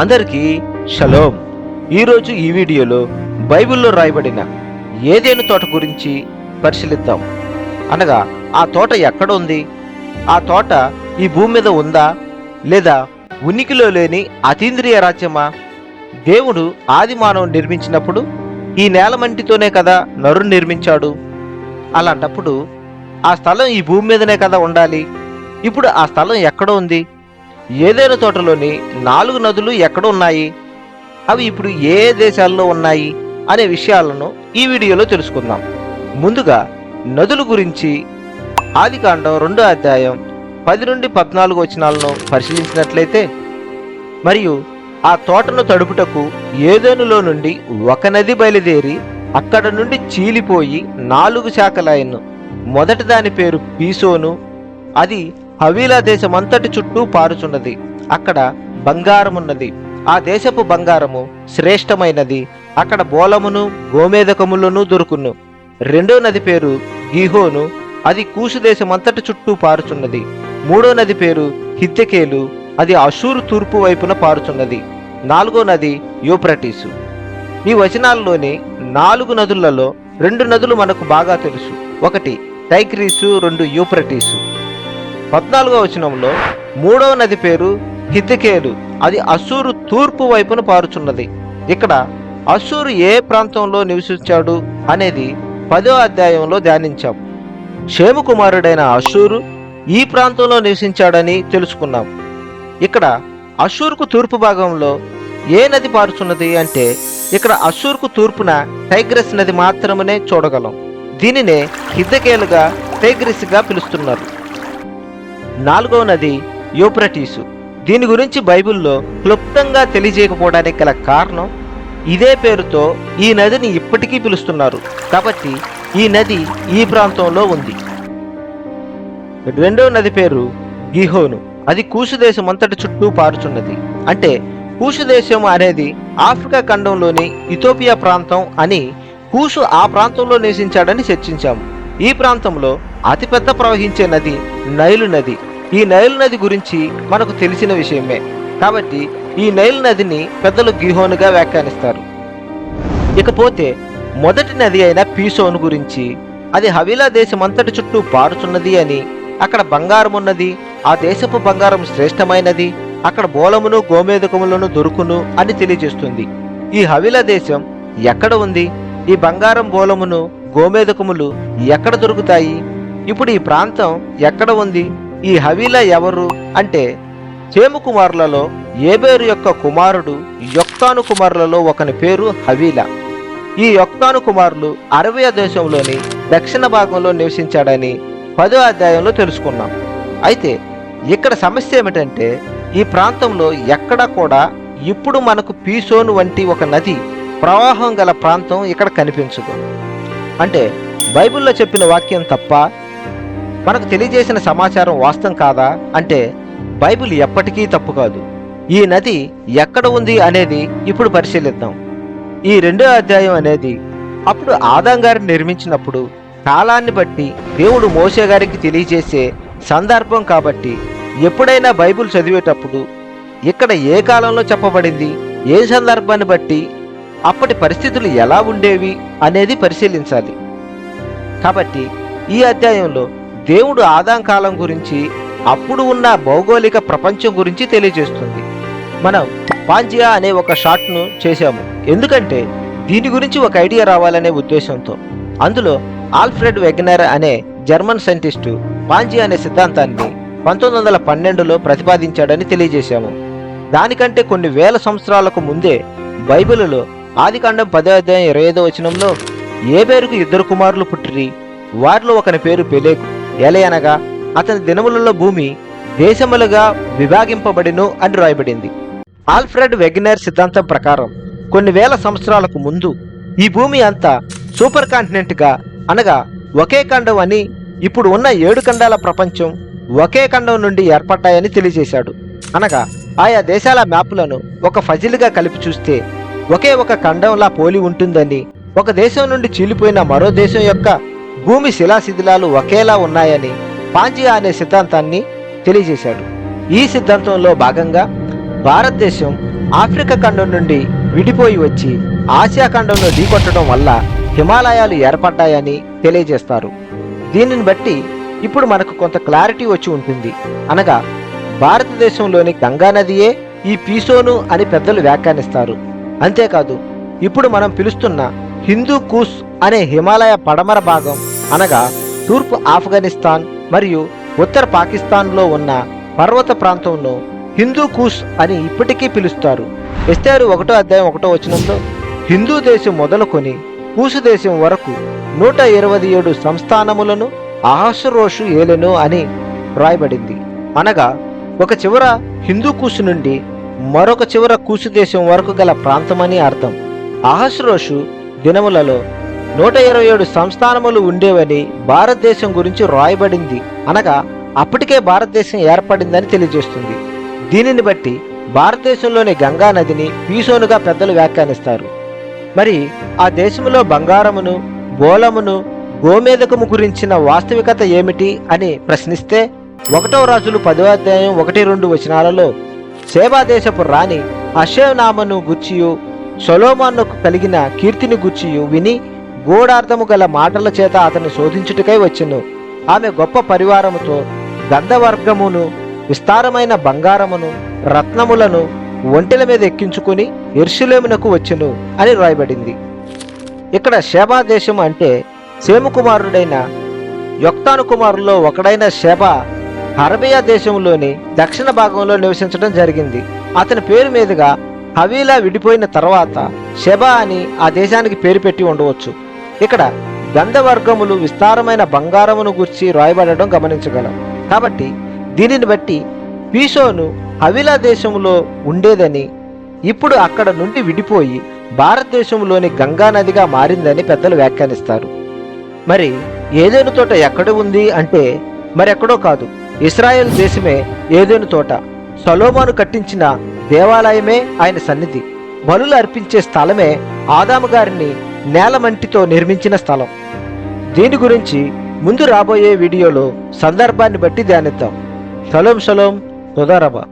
అందరికీ షలోం. ఈరోజు ఈ వీడియోలో బైబిల్లో రాయబడిన ఏదేను తోట గురించి పరిశీలిద్దాం. అనగా ఆ తోట ఎక్కడ ఉంది? ఆ తోట ఈ భూమి మీద ఉందా? లేదా ఉనికిలో లేని అతీంద్రియ రాజ్యమా? దేవుడు ఆది మానవుడు నిర్మించినప్పుడు ఈ నేల మంటితోనే కదా నరుని నిర్మించాడు? అలాంటప్పుడు ఆ స్థలం ఈ భూమి మీదనే కదా ఉండాలి. ఇప్పుడు ఆ స్థలం ఎక్కడ ఉంది? ఏదైనా తోటలోని నాలుగు నదులు ఎక్కడ ఉన్నాయి? అవి ఇప్పుడు ఏ దేశాల్లో ఉన్నాయి? అనే విషయాలను ఈ వీడియోలో తెలుసుకుందాం. ముందుగా నదుల గురించి ఆదికాండం రెండో అధ్యాయం పది నుండి పద్నాలుగు వచనాలను పరిశీలించినట్లయితే మరియు ఆ తోటను తడుపుటకు ఏదోనులో నుండి ఒక నది బయలుదేరి అక్కడ నుండి చీలిపోయి నాలుగు శాఖలాయను మొదటి దాని పేరు పీసోను అది హవీలా దేశమంతటి చుట్టూ పారుచున్నది. అక్కడ బంగారమున్నది. ఆ దేశపు బంగారము శ్రేష్టమైనది. అక్కడ బోలమును గోమేదకములను దొరుకును. రెండో నది పేరు గీహోను. అది కూసు దేశమంతటి చుట్టూ పారుచున్నది. మూడో నది పేరు హిద్దకేలు అది అషూరు తూర్పు వైపున పారుచున్నది. నాలుగో నది యూప్రటీసు ఈ వచనాల్లోని నాలుగు నదులలో రెండు నదులు మనకు బాగా తెలుసు. ఒకటి టైక్రీసు రెండు యూప్రటీసు పద్నాలుగో వచనంలో మూడవ నది పేరు హితికేలు. అది అసూరు తూర్పు వైపున పారుచున్నది. ఇక్కడ అసూరు ఏ ప్రాంతంలో నివసించాడు అనేది పదో అధ్యాయంలో ధ్యానించాం. షేము కుమారుడైన అసూరు ఈ ప్రాంతంలో నివసించాడని తెలుసుకున్నాం. ఇక్కడ అసూర్కు తూర్పు భాగంలో ఏ నది పారుచున్నది అంటే ఇక్కడ అసూర్కు తూర్పున టైగ్రస్ నది మాత్రమే చూడగలం. దీనినే హిద్దకేలుగా టైగ్రిస్గా పిలుస్తున్నారు. నాలుగవ నది యూప్రటీసు. దీని గురించి బైబిల్లో క్లుప్తంగా తెలియజేయకపోవడానికి గల కారణం ఇదే పేరుతో ఈ నదిని ఇప్పటికీ పిలుస్తున్నారు. కాబట్టి ఈ నది ఈ ప్రాంతంలో ఉంది. రెండవ నది పేరు గిహోను. అది కూసు దేశం అంతటి చుట్టూ పారుచున్నది. అంటే కూసు దేశం అనేది ఆఫ్రికా ఖండంలోని ఇథోపియా ప్రాంతం అని కూసు ఆ ప్రాంతంలో నివసించాడని చర్చించాము. ఈ ప్రాంతంలో అతిపెద్ద ప్రవహించే నది నైలు నది. ఈ నైలు నది గురించి మనకు తెలిసిన విషయమే. కాబట్టి ఈ నైలు నదిని పెద్దలు గిహోనుగా వ్యాఖ్యానిస్తారు. ఇకపోతే మొదటి నది అయిన పీసోను గురించి అది హవీలా దేశం అంతటి చుట్టూ పారుచున్నది అని అక్కడ బంగారం ఉన్నది ఆ దేశపు బంగారం శ్రేష్టమైనది అక్కడ బోలమును గోమేదకములను దొరుకును అని తెలియజేస్తుంది. ఈ హవీలా దేశం ఎక్కడ ఉంది? ఈ బంగారం బోలమును గోమేదకములు ఎక్కడ దొరుకుతాయి? ఇప్పుడు ఈ ప్రాంతం ఎక్కడ ఉంది? ఈ హవీలా ఎవరు? అంటే చేము కుమారులలో ఏబేరు యొక్క కుమారుడు యొక్తాను కుమారులలో ఒకని పేరు హవీలా. ఈ యొక్తాను కుమారులు అరవయ దేశంలోని దక్షిణ భాగంలో నివసించాడని పదో అధ్యాయంలో తెలుసుకున్నాం. అయితే ఇక్కడ సమస్య ఏమిటంటే ఈ ప్రాంతంలో ఎక్కడా కూడా ఇప్పుడు మనకు పీసోను వంటి ఒక నది ప్రవాహం గల ప్రాంతం ఇక్కడ కనిపించదు. అంటే బైబిల్లో చెప్పిన వాక్యం తప్ప మనకు తెలియజేసిన సమాచారం వాస్తవం కాదా అంటే బైబిల్ ఎప్పటికీ తప్పు కాదు. ఈ నది ఎక్కడ ఉంది అనేది ఇప్పుడు పరిశీలిద్దాం. ఈ రెండో అధ్యాయం అనేది అప్పుడు ఆదాం గారిని నిర్మించినప్పుడు కాలాన్ని బట్టి దేవుడు మోసే గారికి తెలియజేసే సందర్భం కాబట్టి ఎప్పుడైనా బైబిల్ చదివేటప్పుడు ఇక్కడ ఏ కాలంలో చెప్పబడింది ఏ సందర్భాన్ని బట్టి అప్పటి పరిస్థితులు ఎలా ఉండేవి అనేది పరిశీలించాలి. కాబట్టి ఈ అధ్యాయంలో దేవుడు ఆదాం కాలం గురించి అప్పుడు ఉన్న భౌగోళిక ప్రపంచం గురించి తెలియజేస్తుంది. మనం పాంజియా అనే ఒక షాట్ను చేశాము. ఎందుకంటే దీని గురించి ఒక ఐడియా రావాలనే ఉద్దేశంతో. అందులో ఆల్ఫ్రెడ్ వెగ్నర్ అనే జర్మన్ సైంటిస్టు పాంజియా అనే సిద్ధాంతాన్ని పంతొమ్మిది వందల పన్నెండులో ప్రతిపాదించాడని తెలియజేశాము. దానికంటే కొన్ని వేల సంవత్సరాలకు ముందే బైబిలులో ఆదికాండం పదో అధ్యాయం ఇరవై ఐదో వచనంలో ఏబేరుకు ఇద్దరు కుమారులు పుట్టిరి? వారిలో ఒకని పేరు పెలేకు. ఎలయనగా అతని దినములలో భూమి దేశములుగా విభాగింపబడిను అని రాయబడింది. ఆల్ఫ్రెడ్ వెగ్నర్ సిద్ధాంతం ప్రకారం కొన్ని వేల సంవత్సరాలకు ముందు ఈ భూమి అంతా సూపర్ కాంటినెంట్గా అనగా ఒకే ఖండం అని ఇప్పుడు ఉన్న ఏడు ఖండాల ప్రపంచం ఒకే ఖండం నుండి ఏర్పడ్డాయని తెలియజేశాడు. అనగా ఆయా దేశాల మ్యాపులను ఒక ఫజిల్గా కలిపి చూస్తే ఒకే ఒక ఖండంలా పోలి ఉంటుందని ఒక దేశం నుండి చీలిపోయిన మరో దేశం యొక్క భూమి శిలాశిథిలాలు ఒకేలా ఉన్నాయని పాంజియా అనే సిద్ధాంతాన్ని తెలియజేశాడు. ఈ సిద్ధాంతంలో భాగంగా భారతదేశం ఆఫ్రికా ఖండం నుండి విడిపోయి వచ్చి ఆసియా ఖండంలో ఢీకొట్టడం వల్ల హిమాలయాలు ఏర్పడ్డాయని తెలియజేస్తారు. దీనిని బట్టి ఇప్పుడు మనకు కొంత క్లారిటీ వచ్చి ఉంటుంది. అనగా భారతదేశంలోని గంగా నదియే ఈ పీసోను అని పెద్దలు వ్యాఖ్యానిస్తారు. అంతేకాదు ఇప్పుడు మనం పిలుస్తున్న హిందూ కూస్ అనే హిమాలయ పడమర భాగం అనగా తూర్పు ఆఫ్ఘనిస్తాన్ మరియు ఉత్తర పాకిస్తాన్లో ఉన్న పర్వత ప్రాంతంలో హిందూ కూస్ అని ఇప్పటికీ పిలుస్తారు. ఎస్తేరు ఒకటో అధ్యాయం ఒకటో వచనంలో హిందూ దేశం మొదలుకొని కూసు దేశం వరకు నూట ఇరవై ఏడు సంస్థానములను అహస్రోషు ఏలెను అని రాయబడింది. అనగా ఒక చివర హిందూ కూసు నుండి మరొక చివర కూసు దేశం వరకు గల ప్రాంతమని అర్థం. ఆహస్రోషు దినములలో నూట ఇరవై ఏడు సంస్థానములు ఉండేవని భారతదేశం గురించి రాయబడింది. అనగా అప్పటికే భారతదేశం ఏర్పడిందని తెలియజేస్తుంది. దీనిని బట్టి భారతదేశంలోని గంగా నదిని పీసోనుగా పెద్దలు వ్యాఖ్యానిస్తారు. మరి ఆ దేశంలో బంగారమును బోలమును గోమేధకము గురించిన వాస్తవికత ఏమిటి అని ప్రశ్నిస్తే ఒకటో రాజులు పదో అధ్యాయం ఒకటి రెండు వచనాలలో సేవాదేశపు రాణి అశేనామను గుచ్చియు సొలోమాన్కు కలిగిన కీర్తిని గుచ్చియు విని గూఢార్థము గల మాటల చేత అతన్ని శోధించుటకై వచ్చెను ఆమె గొప్ప పరివారముతో గంధవర్గమును విస్తారమైన బంగారమును రత్నములను ఒంటెల మీద ఎక్కించుకుని ఎర్షులేమునకు వచ్చెను అని రాయబడింది ఇక్కడ శేబా దేశం అంటే సేము కుమారుడైన యొక్తాను కుమారుల్లో ఒకడైన శేబా అరబియా దేశంలోని దక్షిణ భాగంలో నివసించడం జరిగింది. అతని పేరు మీదుగా హవీలా విడిపోయిన తర్వాత శెబా అని ఆ దేశానికి పేరు పెట్టి ఉండవచ్చు. ఇక్కడ గంధవర్గములు విస్తారమైన బంగారమును గుర్చి రాయబడడం గమనించగలం. కాబట్టి దీనిని బట్టి పీషోను హవిలా దేశంలో ఉండేదని ఇప్పుడు అక్కడ నుండి విడిపోయి భారతదేశంలోని గంగా నదిగా మారిందని పెద్దలు వ్యాఖ్యానిస్తారు. మరి ఏదేను తోట ఎక్కడ ఉంది అంటే మరెక్కడో కాదు. ఇస్రాయెల్ దేశమే ఏదేను తోట. సలోమాను కట్టించిన దేవాలయమే ఆయన సన్నిధి. బలులు అర్పించే స్థలమే ఆదాము గారిని నేలమంటితో నిర్మించిన స్థలం. దీని గురించి ముందు రాబోయే వీడియోలో సందర్భాన్ని బట్టి ధ్యానిద్దాం. సలోం సలోం ఉదారబా